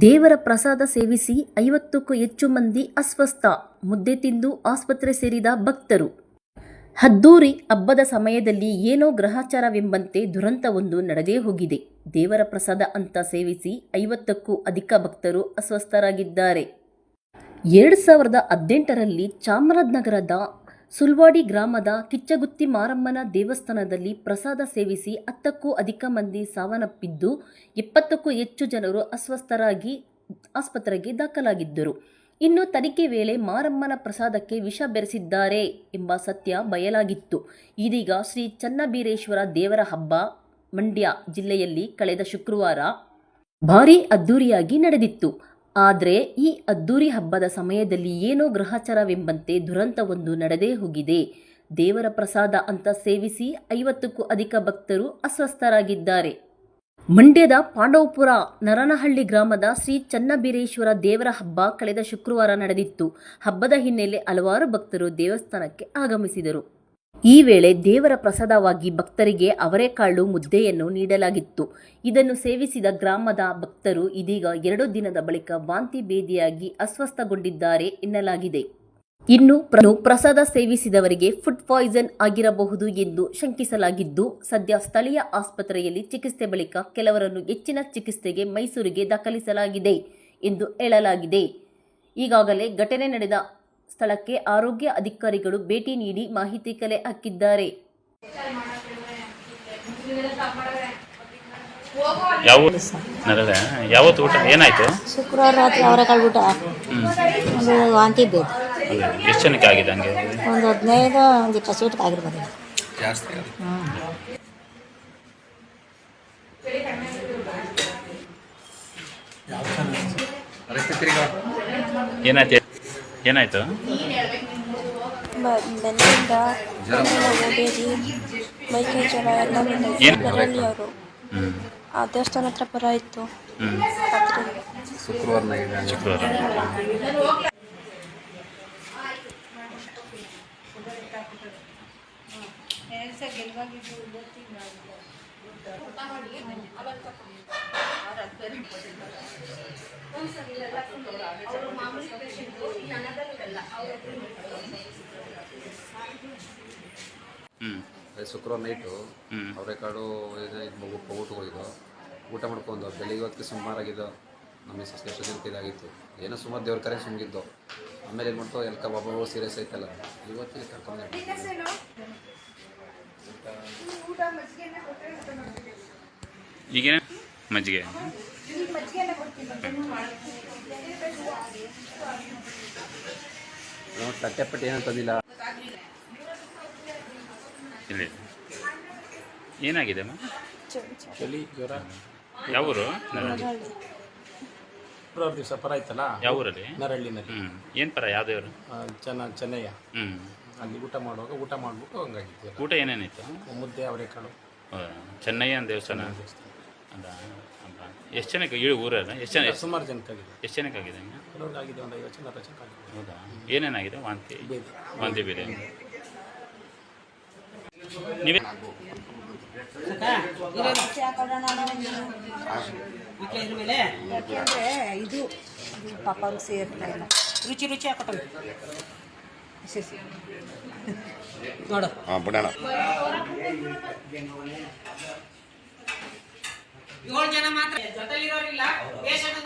ದೇವರ ಪ್ರಸಾದ ಸೇವಿಸಿ ಐವತ್ತಕ್ಕೂ ಹೆಚ್ಚು ಮಂದಿ ಅಸ್ವಸ್ಥ, ಮುದ್ದೆ ತಿಂದು ಆಸ್ಪತ್ರೆ ಸೇರಿದ ಭಕ್ತರು. ಹದ್ದೂರಿ ಹಬ್ಬದ ಸಮಯದಲ್ಲಿ ಏನೋ ಗ್ರಹಚಾರವೆಂಬಂತೆ ದುರಂತವೊಂದು ನಡೆದೇ ಹೋಗಿದೆ. ದೇವರ ಪ್ರಸಾದ ಅಂತ ಸೇವಿಸಿ ಐವತ್ತಕ್ಕೂ ಅಧಿಕ ಭಕ್ತರು ಅಸ್ವಸ್ಥರಾಗಿದ್ದಾರೆ. ಎರಡು ಸಾವಿರದ ಹದಿನೆಂಟರಲ್ಲಿ ಚಾಮರಾಜನಗರದ ಸುಲ್ವಾಡಿ ಗ್ರಾಮದ ಕಿಚ್ಚಗುತ್ತಿ ಮಾರಮ್ಮನ ದೇವಸ್ಥಾನದಲ್ಲಿ ಪ್ರಸಾದ ಸೇವಿಸಿ ಹತ್ತಕ್ಕೂ ಅಧಿಕ ಮಂದಿ ಸಾವನ್ನಪ್ಪಿದ್ದು, ಎಪ್ಪತ್ತಕ್ಕೂ ಹೆಚ್ಚು ಜನರು ಅಸ್ವಸ್ಥರಾಗಿ, ಆಸ್ಪತ್ರೆಗೆ ದಾಖಲಾಗಿದ್ದರು. ಇನ್ನು ತನಿಖೆ ವೇಳೆ ಮಾರಮ್ಮನ ಪ್ರಸಾದಕ್ಕೆ ವಿಷ ಬೆರೆಸಿದ್ದಾರೆ ಎಂಬ ಸತ್ಯ ಬಯಲಾಗಿತ್ತು. ಇದೀಗ ಶ್ರೀ ಚನ್ನಬೀರೇಶ್ವರ ದೇವರ ಹಬ್ಬ ಮಂಡ್ಯ ಜಿಲ್ಲೆಯಲ್ಲಿ ಕಳೆದ ಶುಕ್ರವಾರ ಭಾರೀ ಅದ್ದೂರಿಯಾಗಿ ನಡೆದಿತ್ತು. ಆದರೆ ಈ ಅದ್ದೂರಿ ಹಬ್ಬದ ಸಮಯದಲ್ಲಿ ಏನೋ ಗ್ರಹಚಾರವೆಂಬಂತೆ ದುರಂತವೊಂದು ನಡೆದೇ ಹೋಗಿದೆ. ದೇವರ ಪ್ರಸಾದ ಅಂತ ಸೇವಿಸಿ ಐವತ್ತಕ್ಕೂ ಅಧಿಕ ಭಕ್ತರು ಅಸ್ವಸ್ಥರಾಗಿದ್ದಾರೆ. ಮಂಡ್ಯದ ಪಾಂಡವಪುರ ನರನಹಳ್ಳಿ ಗ್ರಾಮದ ಶ್ರೀ ಚನ್ನಬೀರೇಶ್ವರ ದೇವರ ಹಬ್ಬ ಕಳೆದ ಶುಕ್ರವಾರ ನಡೆದಿತ್ತು. ಹಬ್ಬದ ಹಿನ್ನೆಲೆ ಹಲವಾರು ಭಕ್ತರು ದೇವಸ್ಥಾನಕ್ಕೆ ಆಗಮಿಸಿದರು. ಈ ವೇಳೆ ದೇವರ ಪ್ರಸಾದವಾಗಿ ಭಕ್ತರಿಗೆ ಅವರೆಕಾಳು ಮುದ್ದೆಯನ್ನು ನೀಡಲಾಗಿತ್ತು. ಇದನ್ನು ಸೇವಿಸಿದ ಗ್ರಾಮದ ಭಕ್ತರು ಇದೀಗ ಎರಡು ದಿನದ ಬಳಿಕ ವಾಂತಿ ಭೇದಿಯಾಗಿ ಅಸ್ವಸ್ಥಗೊಂಡಿದ್ದಾರೆ ಎನ್ನಲಾಗಿದೆ. ಇನ್ನು ಪ್ರಸಾದ ಸೇವಿಸಿದವರಿಗೆ ಫುಡ್ ಪಾಯ್ಸನ್ ಆಗಿರಬಹುದು ಎಂದು ಶಂಕಿಸಲಾಗಿದ್ದು, ಸದ್ಯ ಸ್ಥಳೀಯ ಆಸ್ಪತ್ರೆಯಲ್ಲಿ ಚಿಕಿತ್ಸೆ ಬಳಿಕ ಕೆಲವರನ್ನು ಹೆಚ್ಚಿನ ಚಿಕಿತ್ಸೆಗೆ ಮೈಸೂರಿಗೆ ದಾಖಲಿಸಲಾಗಿದೆ ಎಂದು ಹೇಳಲಾಗಿದೆ. ಈಗಾಗಲೇ ಘಟನೆ ನಡೆದ ಸ್ಥಳಕ್ಕೆ ಆರೋಗ್ಯ ಅಧಿಕಾರಿಗಳು ಭೇಟಿ ನೀಡಿ ಮಾಹಿತಿ ಕಲೆ ಹಾಕಿದ್ದಾರೆ. ಯಾವತ್ತು ಊಟ? ಏನಾಯ್ತು? ಶುಕ್ರವಾರ ರಾತ್ರಿ ಅವರೆಕಾಳು ಊಟ. ಒಂದು ವಾಂತಿ ಬೇಕು ಎಷ್ಟು ಜನಕ್ಕೆ ಆಗಿದೆ ಹಂಗೆ? ಒಂದು ಹದಿನೈದು ಒಂದು ಇಪ್ಪತ್ತು ಸೀಟ್ಗೆ ಆಗಿರ್ಬೋದು. ಏನಾಯ್ತು? ಏನಾಯ್ತು? ಬೆನ್ನಿಂದ ಓಡೇರಿ ಮೈಕೈ ಜ್ವರ ಎಲ್ಲ ಅವರು. ಆ ದೇವಸ್ಥಾನ ಹತ್ರ ಬರ ಇತ್ತು. ಶುಕ್ರವಾರ ಶುಕ್ರವಾರ ನೈಟು ಇದು ಮಗು ಊಟಕ್ಕೆ ಹೋಗಿದ್ದು ಊಟ ಮಾಡ್ಕೊಂಡು ಬೆಳಿಗ್ಗೆ ಹೊತ್ತಿಗೆ ಸುಮಾರಾಗಿದ್ದು. ನಮ್ಮ ಮಿಸ್ಸಸ್ಗೆ ಎಷ್ಟು ದಿನಕ್ಕೆ ಇದಾಗಿತ್ತು. ಏನೋ ಸುಮಾರು ದೇವ್ರ ಕರೆ ಸುಮ್ಗಿದ್ದು. ಆಮೇಲೆ ಏನು ಮಾಡ್ತು ಎಲ್ಕ ಬಾಬಾ ಸೀರಿಯಸ್ ಐತಲ್ಲ ಇವತ್ತಿಗೆ ಕರ್ಕೊಂಡು ಈಗೇನು? ಮಜ್ಜಿಗೆ. ತಟ್ಟೆ ಪಟ್ಟೆ ಏನೂ ತಂದಿಲ್ಲ ಇಲ್ಲಿ. ಏನಾಗಿದೆ ಅಮ್ಮ? ಚಳಿ ಜ್ವರ. ಯಾವ ಊರು? ಶುಕ್ರವಾರ ದಿವಸ ಪರ ಆಯ್ತಲ್ಲ? ಯಾವ ಊರಲ್ಲಿ? ನರಳ್ಳಿನಲ್ಲಿ ಹ್ಞೂ ಏನು ಪರ? ಯಾವ ದೇವರು ಚೆನ್ನ ಚೆನ್ನಯ್ಯ. ಹ್ಞೂ ಅಲ್ಲಿ ಊಟ ಮಾಡುವಾಗ ಊಟ ಮಾಡಿಬಿಟ್ಟು ಹಂಗಾಗಿತ್ತು ಊಟ ಏನೇನಿತ್ತು? ಮುದ್ದೆ ಅವರೆಕಾಳು. ಚೆನ್ನಯ್ಯ ಚೆನ್ನಯ್ಯ ದೇವಸ್ಥಾನ. ಎಷ್ಟು ಜನಕ್ಕೆ ಏಳು ಊರಲ್ಲ ಎಷ್ಟು ಜನ ಸುಮಾರು ಜನಕ್ಕಾಗಿದೆ. ಎಷ್ಟು ಜನಕ್ಕೆ ಆಗಿದೆ ಹಂಗೆ ಕೆಲವ್ರಿಗೆ ಆಗಿದೆ ಒಂದು ಐವತ್ತು ಜನ ಅರವತ್ತು ಜನಕ್ಕೆ ಆಗಿದೆ. ಹೌದಾ? ಏನೇನಾಗಿದೆ? ವಾಂತಿ ವಾಂತಿ ಬೇರೆ ನೀವೇ ಯಾಕೆಂದರೆ ಇದು ಪಾಪ ಅವ್ರಿಗೆ ಸೇರ್ತಾ ಇಲ್ಲ. ರುಚಿ ರುಚಿ ಹಾಕೊಟ್ಟು ನೋಡು. ಏಳು ಜನ ಮಾತ್ರ ಜೊತೆಲಿರೋರಿಲ್ಲ. ಪೇಷಂಟ್